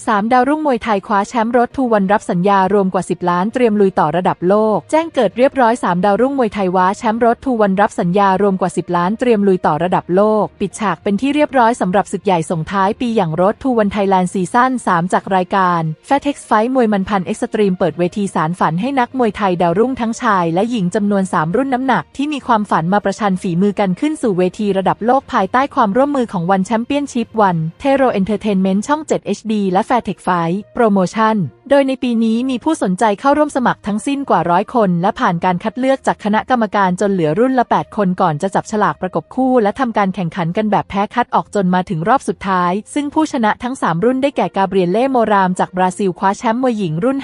3 ดาวรุ่งมวยไทยคว้าแชมป์รถทูวันรับสัญญารวมกว่า 10 ล้านเตรียมลุยต่อระดับโลก แจ้งเกิดเรียบร้อย 3 ดาวรุ่งมวยไทยว้าแชมป์รถทูวันรับสัญญารวมกว่า 10 ล้านเตรียมลุยต่อระดับโลก ปิดฉากเป็นที่เรียบร้อยสำหรับศึกใหญ่ส่งท้ายปีอย่างรถทูวันไทยแลนด์ซีซั่น3 จากรายการ f a t e x Fight มวยมันพันเอ็กซ์ตรีมเปิดเวทีสารฝันให้นักมวยไทยดาวรุ่งทั้งชายและหญิงจำนวน 3 รุ่นน้ำหนักที่มีความฝันมาประชันฝีมือกันขึ้นสู่เวทีระดับโลกภายใต้ความร่วมมือของวันแชมเปี้ยนชิพวันเทโรเอนเตอร์เทนเมนต์ช่อง 7 HD และ f a t e x Fight โปรโมชั่น โดยในปีนี้มีผู้สนใจเข้าร่วมสมัครทั้งสิ้นกว่าร้อยคน และผ่านการคัดเลือกจากคณะกรรมการจนเหลือรุ่นละ 8 คนก่อนจะจับฉลากประกบคู่ และทำการแข่งขันกันแบบแพ้คัดออกจนมาถึงรอบสุดท้าย ซึ่งผู้ชนะทั้ง 3 รุ่นได้แก่กาเบรียเล่โมรามจากบราซิลคว้าแชมป์มวยหญิงรุ่น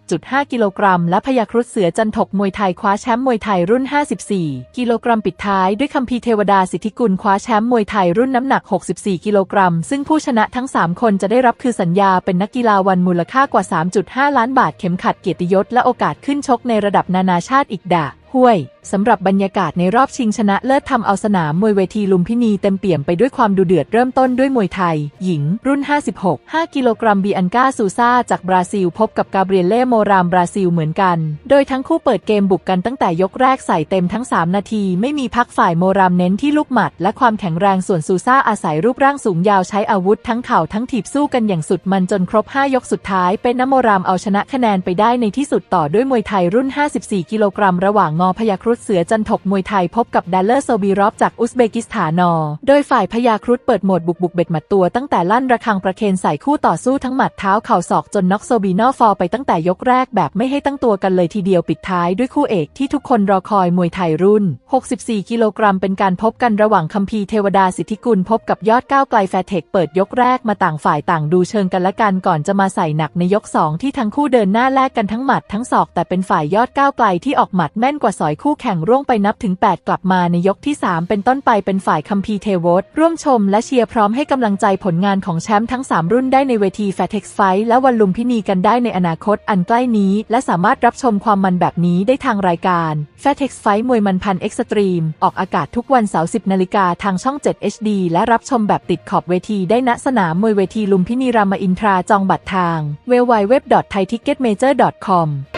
56.5 กิโลกรัม และพยาครุฑเสือจันทกมวยไทยคว้าแชมป์มวยไทยรุ่น 54 กิโลกรัมปิดท้ายด้วยคัมพีเทวดาสิทธิกุลคว้าแชมป์มวยไทยรุ่นน้ำหนัก 64 กิโลกรัม ซึ่งผู้ชนะทั้ง 3 คนจะได้รับคือสัญญาเป็นนักกีฬาวันมูลค่ากว่า 3.5 ล้านบาทเข็มขัดเกียรติยศและโอกาสขึ้นชกในระดับนานาชาติอีกด่า ห้วยสำหรับบรรยากาศในรอบชิงชนะเลิศทำเอาสนามมวยเวทีลุมพินีเต็มเปี่ยมไปด้วยความดูเดือดเริ่มต้นด้วยมวยไทย หญิง รุ่น 56 5 กิโลกรัมบีอันกาซูซาจากบราซิล พบกับกาเบรียเล่โมรามบราซิลเหมือนกัน โดยทั้งคู่เปิดเกมบุกกันตั้งแต่ยกแรกใส่เต็มทั้ง 3 นาที ไม่มีพักฝ่ายโมรามเน้นที่ลูกหมัด และความแข็งแรงส่วนซูซาอาศัยรูปร่างสูงยาวใช้อาวุธทั้งเข่าทั้งถีบสู้กันอย่างสุดมันจนครบ 5 ยกสุดท้าย เป็นนโมรามเอาชนะคะแนนไปได้ในที่สุดต่อด้วยมวยไทยรุ่น 54 กิโลกรัมระหว่างงอพยาครุฑเสือจันทกมวยไทยพบกับดัลเลอร์โซบีรอฟจากอุซเบกิสถานอ โดยฝ่ายพยาครุฑเปิดโหมดบุกบุกเบ็ดหมัดตัวตั้งแต่ลั่นระฆังประเคนใส่คู่ต่อสู้ทั้งหมัดเท้าเข่าศอกจนน็อกโซบีนอฟอไปตั้งแต่ยกแรกแบบไม่ให้ตั้งตัวกันเลยทีเดียวปิดท้ายด้วยคู่เอกที่ทุกคนรอคอยมวยไทยรุ่น 64 กิโลกรัมเป็นการพบกันระหว่างคัมพีเทวดาสิทธิกุลพบกับยอดก้าวไกลแฟร์เทคเปิดยกแรกมาต่างฝ่ายต่างดูเชิงกันและกันก่อนจะมาใส่หนักในยก 2 ที่ทั้งคู่เดินหน้าแลกกันทั้งหมัดทั้งศอกแต่เป็นฝ่ายยอดก้าวไกลที่ออกหมัดแม่นกว่าสอยคู่แข่งร่วงไปนับถึง 8 กลับมาในยกที่ 3 เป็นต้นไปเป็นฝ่ายคัมพีเทวดร่วมชมและเชียร์พร้อมให้กำลังใจผลงานของแชมป์ทั้ง 3 รุ่นได้ในเวทีแฟร์เท็กซ์ไฟและวันลุมพินีกันได้ในอนาคตอันใกล้นี้ และสามารถรับชมความมันแบบนี้ได้ทางรายการแฟร์เท็กซ์ไฟมวยมันพันเอ็กซ์ตรีมออกอากาศทุกวันเสาร์10นาฬิกาทางช่อง 7 HD และรับชมแบบติดขอบเวทีได้ณสนามมวยเวทีลุมพินีรามอินทราจองบัตรทาง w w w t h a i t i c k e t m a j o r c o m